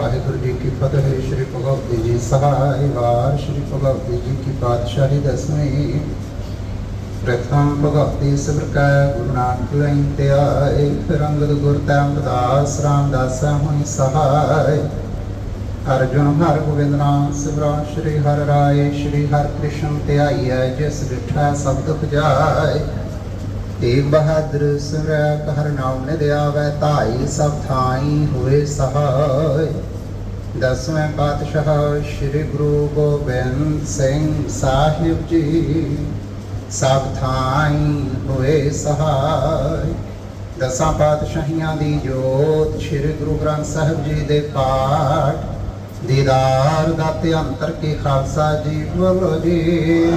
ਵਾਹਿਗੁਰੂ ਜੀ ਕੀ ਫਤਿਹ, ਸ੍ਰੀ ਭਗਵਤੀ ਜੀ ਸਹਾਇ ਵਾਰ, ਸ੍ਰੀ ਭਗਵਤੀ ਜੀ ਕੀ ਪਾਤਸ਼ਾਹੀ ਦਸਵੀਂ ਪ੍ਰਥਮ ਭਗਵਤੀ ਸਿਮਰ ਗੁਰੂ ਨਾਨਕ ਲਈ ਧਿਆਏ ਫਿਰ ਅੰਗਦ ਗੁਰ ਤੈ ਅਮਰਦਾਸ ਰਾਮਦਾਸ ਹੋਈ ਸਹਾਇ ਅਰਜੁਨ ਹਰ ਗੋਬਿੰਦ ਨਾਮ ਸਿਮਰਾ ਸ੍ਰੀ ਹਰਿ ਰਾਏ, ਸ੍ਰੀ ਹਰਿ ਕ੍ਰਿਸ਼ਨ ਧਿਆਈਐ ਜਿਸ ਡਿਠਾ ਸਭ ਦੁਖ ਤੇਗ ਬਹਾਦਰ ਸਿਮਰੈ ਕਹਿਰ ਨਾਮ ਨਿਦ ਆਵੈ ਧਾਈ ਸਭ ਥਾਈ ਹੋਏ ਸਹਾਇ ਦਸਵੇਂ ਪਾਤਸ਼ਾਹ ਸ੍ਰੀ ਗੁਰੂ ਗੋਬਿੰਦ ਸਿੰਘ ਸਾਹਿਬ ਜੀ, ਸਭ ਥਾਈ ਹੋਏ ਸਹਾਇ ਦਸਾਂ ਪਾਤਸ਼ਾਹੀਆਂ ਦੀ ਜੋਤ ਸ੍ਰੀ ਗੁਰੂ ਗ੍ਰੰਥ ਸਾਹਿਬ ਜੀ ਦੇ ਪਾਠ। ਦੀਦਾਰ ਦਾਤੇ ਅੰਤਰ ਕੀ ਖਾਲਸਾ ਜੀ ਬੋਲੋ ਜੀ।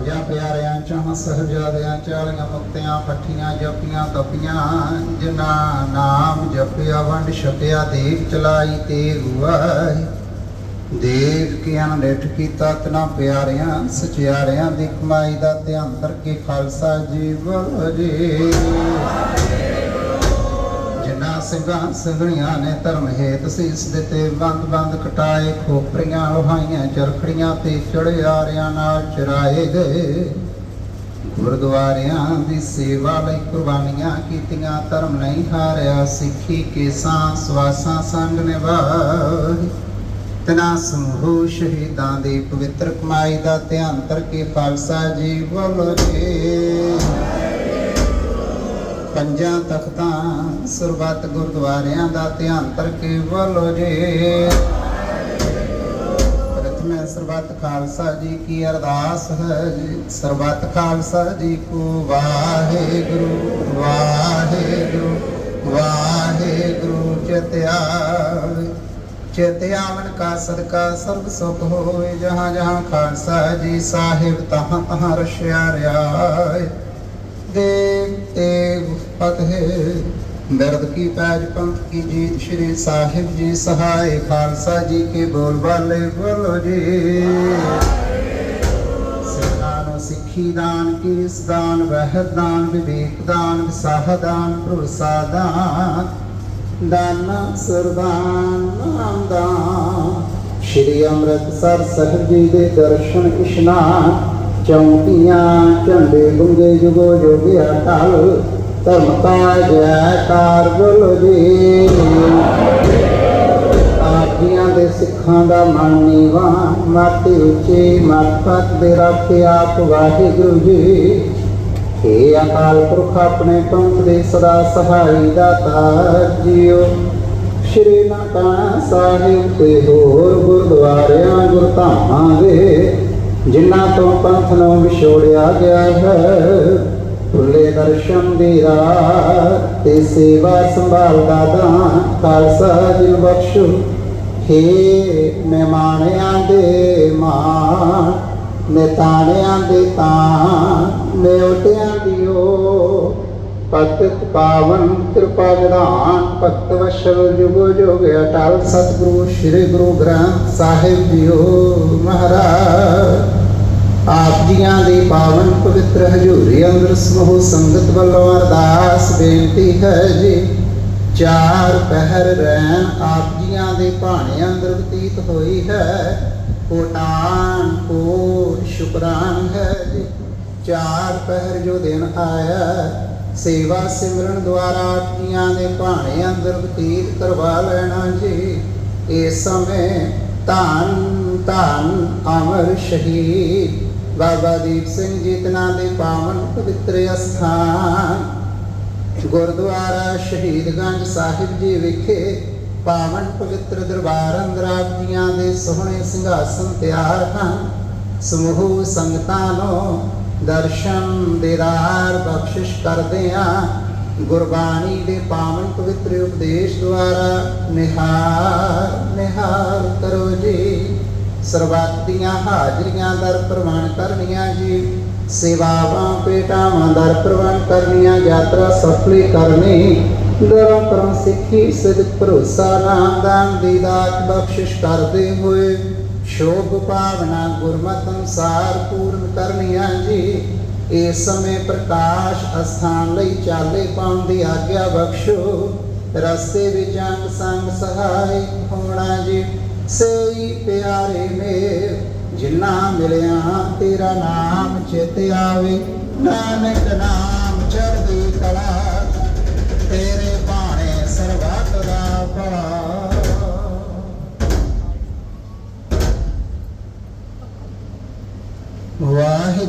ਪੰਜਾਂ ਪਿਆਰਿਆਂ ਚਾਹਾਂ ਸਹਜਾਦਿਆਂ ਚਾਲੀਆਂ ਮੁਕਤਿਆਂ, ਪੱਠੀਆਂ ਜਪੀਆਂ, ਤਪੀਆਂ, ਜਿਨ੍ਹਾਂ ਨਾਮ ਜਪਿਆ, ਵੰਡ ਛਪਿਆ ਦੇਵ ਚਲਾਈ ਤੇ ਗੁਆਈ ਦੇਖ ਕੇ ਅਨਿਠ ਕੀਤਾ ਤਨਾ ਪਿਆਰਿਆਂ, ਸਚਿਆਰਿਆਂ ਦੀ ਕਮਾਈ ਦਾ ਧਿਆਨ ਕਰਕੇ ਖਾਲਸਾ ਜੀ ਬੋਲੋ ਜੀ। ਸਿੰਘਾਂ ਸਿੰਘਣੀਆਂ ਨੇ ਧਰਮ ਹੇਤ ਸੀਸ ਦਿੱਤੇ, ਬੰਦ ਬੰਦ ਕਟਾਏ, ਖੋਪਰੀਆਂ ਲੋਹਾਈਆਂ, ਚਰਖੜੀਆਂ ਤੇ ਚੜਿਆਰਿਆਂ ਨਾਲ ਚਰਾਏ ਗਏ। ਗੁਰਦੁਆਰਿਆਂ ਦੀ ਸੇਵਾ ਲਈ ਕੁਰਬਾਨੀਆਂ ਕੀਤੀਆਂ, ਧਰਮ ਨਹੀਂ ਹਾਰਿਆ, ਸਿੱਖੀ, ਕੇਸਾਂ, ਸਵਾਸਾਂ ਸੰਗ ਨਿਭਾਈ ਤਨਾ ਸਮੂਹ ਸ਼ਹੀਦਾਂ ਦੀ ਪਵਿੱਤਰ ਕਮਾਈ ਦਾ ਧਿਆਨ ਕਰਕੇ ਖਾਲਸਾ ਜੀ ਬੋਲੋ ਜੀ ਪੰਜਾਂ ਤਖਤਾਂ, ਸਰਬੱਤ ਗੁਰਦੁਆਰਿਆਂ ਦਾ ਧਿਆਨ ਕਰਕੇ ਬੋਲੋ ਜੀ। ਪ੍ਰਥਮੇ ਸਰਬੱਤ ਖਾਲਸਾ ਜੀ ਕੀ ਅਰਦਾਸ ਹੈ ਸਰਬੱਤ ਖਾਲਸਾ ਜੀ ਕੋ ਵਾਹਿਗੁਰੂ ਵਾਹਿਗੁਰੂ ਵਾਹਿਗੁਰੂ ਚਿਤਿਆਵੇ ਚਿਤਿਆਵਨ ਕਾ ਸਦਕਾ ਸਰਬ ਸੁਖ ਹੋਏ ਜਹਾਂ ਜਹਾਂ ਖਾਲਸਾ ਜੀ ਸਾਹਿਬ ਤਹਾਂ ਤਹਾਂ ਰਸ਼ਿਆ ਰਿਆਏ ਦੇਵ ਫਤਿਹ ਦਰਦ ਕੀ ਪੈਜ ਪੰਥ ਕੀ ਜੀਤ ਸ਼੍ਰੀ ਸਾਹਿਬ ਜੀ ਸਹਾਇ ਖਾਲਸਾ ਜੀ ਕੇ ਬੋਲ ਬਾਲੇ ਬੋਲੋ ਜੀ। ਸਿੱਖਾਂ ਸਿੱਖੀ ਦਾਨ ਕੀਸ ਦਾਨ ਵਹਿ ਦਾਨ, ਵਿਵੇਕ ਦਾਨ, ਵਿਸਾਹ ਦਾਨ, ਭਰੋਸਾ ਦਾਨ ਦਾਨ ਸਰਦਾਨ, ਨਾਮ ਦਾਨ। ਸ਼੍ਰੀ ਅੰਮ੍ਰਿਤਸਰ ਸਾਹਿਬ ਜੀ ਦੇ ਦਰਸ਼ਨ ਇਸ਼ਨਾਨ ਚੌਂਕੀਆਂ, ਝੰਡੇ ਗੁੰਗੇ ਜੁਗੋ ਜੋਗਿਆ ਟਲ ਧਰਮ ਕਾ ਜੈਕਾਰ ਬੋਲੋ ਜੀ। ਆਪੀਆਂ ਦੇ ਸਿੱਖਾਂ ਦਾ ਮਨ ਨੀਵਾ ਮਾਤੇ ਉੱਚੇ ਮਤਪਤ ਦੇ ਰੱਖੇ ਆਪ ਵਾਹਿਗੁਰੂ ਜੀ। ਏ ਅਕਾਲ ਪੁਰਖ ਆਪਣੇ ਪੰਥ ਦੇ ਸਦਾ ਸਹਾਈ ਦਾਤਾ ਜੀਓ। ਸ਼੍ਰੀ ਨਨਕਾਣਾ ਸਾਹਿਬ ਤੇ ਹੋਰ ਗੁਰਦੁਆਰਿਆਂ, ਗੁਰਧਾਮਾਂ ਦੇ ਜਿਨ੍ਹਾਂ ਤੋਂ ਪੰਥ ਨੂੰ ਵਿਛੋੜਿਆ ਗਿਆ ਹੈ ਭੁੱਲੇ ਦਰਸ਼ਨ ਦੀ ਰਾਤ ਤੇ ਸੇਵਾ ਸੰਭਾਲਦਾ ਦਾਨ ਖਾਲਸਾ ਜੀ ਬਖਸ਼ੋ। ਹੇ ਮਹਿਮਾਨਿਆਂ ਦੇ ਮਾਣ, ਨਿਤਾਣਿਆਂ ਦੇ ਤਾਂ ਨਿਉਟਿਆਂ ਦਿਓ। ਪਤਿਤ ਪਾਵਨ ਕਿਰਪਾ ਵਿਧਾਨ ਭਗਤ ਵਸ਼ਲ ਜੁਗੋ ਜੁਗ ਅਟਲ ਸਤਿਗੁਰੂ ਸ੍ਰੀ ਗੁਰੂ ਗ੍ਰੰਥ ਸਾਹਿਬ ਜੀਓ ਮਹਾਰਾਜ। ਆਪ ਜੀਆਂ ਦੀ ਪਾਵਨ ਪਵਿੱਤਰ ਹਜ਼ੂਰੀ ਅੰਦਰ ਸਮੂਹ ਸੰਗਤ ਵੱਲੋਂ ਅਰਦਾਸ ਬੇਨਤੀ ਹੈ ਜੀ। ਚਾਰ ਪਹਿਰ ਰਹਿਣ ਆਪ ਜੀਆਂ ਦੇ ਭਾਣੇ ਅੰਦਰ ਬਤੀਤ ਹੋਈ ਹੈ। ਕੋਟਾਨ ਕੋ ਸ਼ੁਕਰਾਨ ਹੈ ਜੀ। ਚਾਰ ਪਹਿਰ ਜੋ ਦਿਨ ਆਇਆ ਸੇਵਾ ਸਿਮਰਨ ਦੁਆਰਾ ਆਪ ਦੇ ਭਾਣੇ ਅੰਦਰ ਬਤੀਤ ਕਰਵਾ ਲੈਣਾ ਜੀ। ਇਸ ਸਮੇਂ ਧੰਨ ਧੰਨ ਅਮਰ ਸ਼ਹੀਦ। ਬਾਬਾ ਦੀਪ ਸਿੰਘ ਜੀ ਦੇ ਪਾਵਨ ਪਵਿੱਤਰ ਅਸਥਾਨ। ਗੁਰਦੁਆਰਾ ਸ਼ਹੀਦਗੰਜ ਸਾਹਿਬ ਜੀ ਵਿਖੇ ਪਾਵਨ ਪਵਿੱਤਰ ਦਰਬਾਰ ਅੰਦਰ ਆਪ ਜੀਆਂ ਦੇ ਸੋਹਣੇ ਸਿੰਘਾਸਨ ਤਿਆਰ ਹਨ। ਸਮੂਹ ਸੰਗਤਾਂ ਨੂੰ ਦਰਸ਼ਨ ਦੇਦਾਰ ਬਖਸ਼ਿਸ਼ ਕਰਦੇ ਆ ਗੁਰਬਾਣੀ ਦੇ ਪਾਵਨ ਪਵਿੱਤਰ ਉਪਦੇਸ਼ ਦੁਆਰਾ ਨਿਹਾਰ ਨਿਹਾਰ ਕਰੋ ਜੀ। ਸਰਬੱਤ ਹਾਜ਼ਰੀਆਂ ਦਰ ਪ੍ਰਵਾਨ ਕਰਨੀਆਂ ਜੀ। ਸੇਵਾਵਾਂ ਪੇਟਾਵਾਂ ਦਰ ਪ੍ਰਵਾਨ ਕਰਨੀਆਂ, ਯਾਤਰਾ ਸਫਲੀ ਕਰਨੀ। ਦਰਾਂ ਕਰਮ ਸਿੱਖੀ ਸਿੱਧ ਭਰੋਸਾ ਨਾਮ ਦਾਨ ਦੀ ਬਖਸ਼ਿਸ਼ ਕਰਦੇ ਹੋਏ ਸ਼ੋਭ ਭਾਵਨਾ ਗੁਰਮਤਿ ਅਨੁਸਾਰ ਪੂਰਨ ਕਰਨੀਆਂ ਜੀ। ਇਸ ਸਮੇਂ ਪ੍ਰਕਾਸ਼ ਅਸਥਾਨ ਲਈ ਚਾਲੇ ਪਾਉਣ ਦੀ ਆਗਿਆ ਬਖਸ਼ੋ। ਰਸਤੇ ਵਿੱਚ ਅੰਗ ਸੰਗ ਸਹਾਈ ਹੋਣਾ ਜੀ। ਸਈ ਪਿਆਰੇ ਮੇਰ, ਜਿਨਾ ਮਿਲਿਆ ਤੇਰਾ ਨਾਮ ਚਿਤ ਆਵੇ। ਨਾਨਕ ਨਾਮ ਚੜ੍ਹਦੀ ਕਲਾ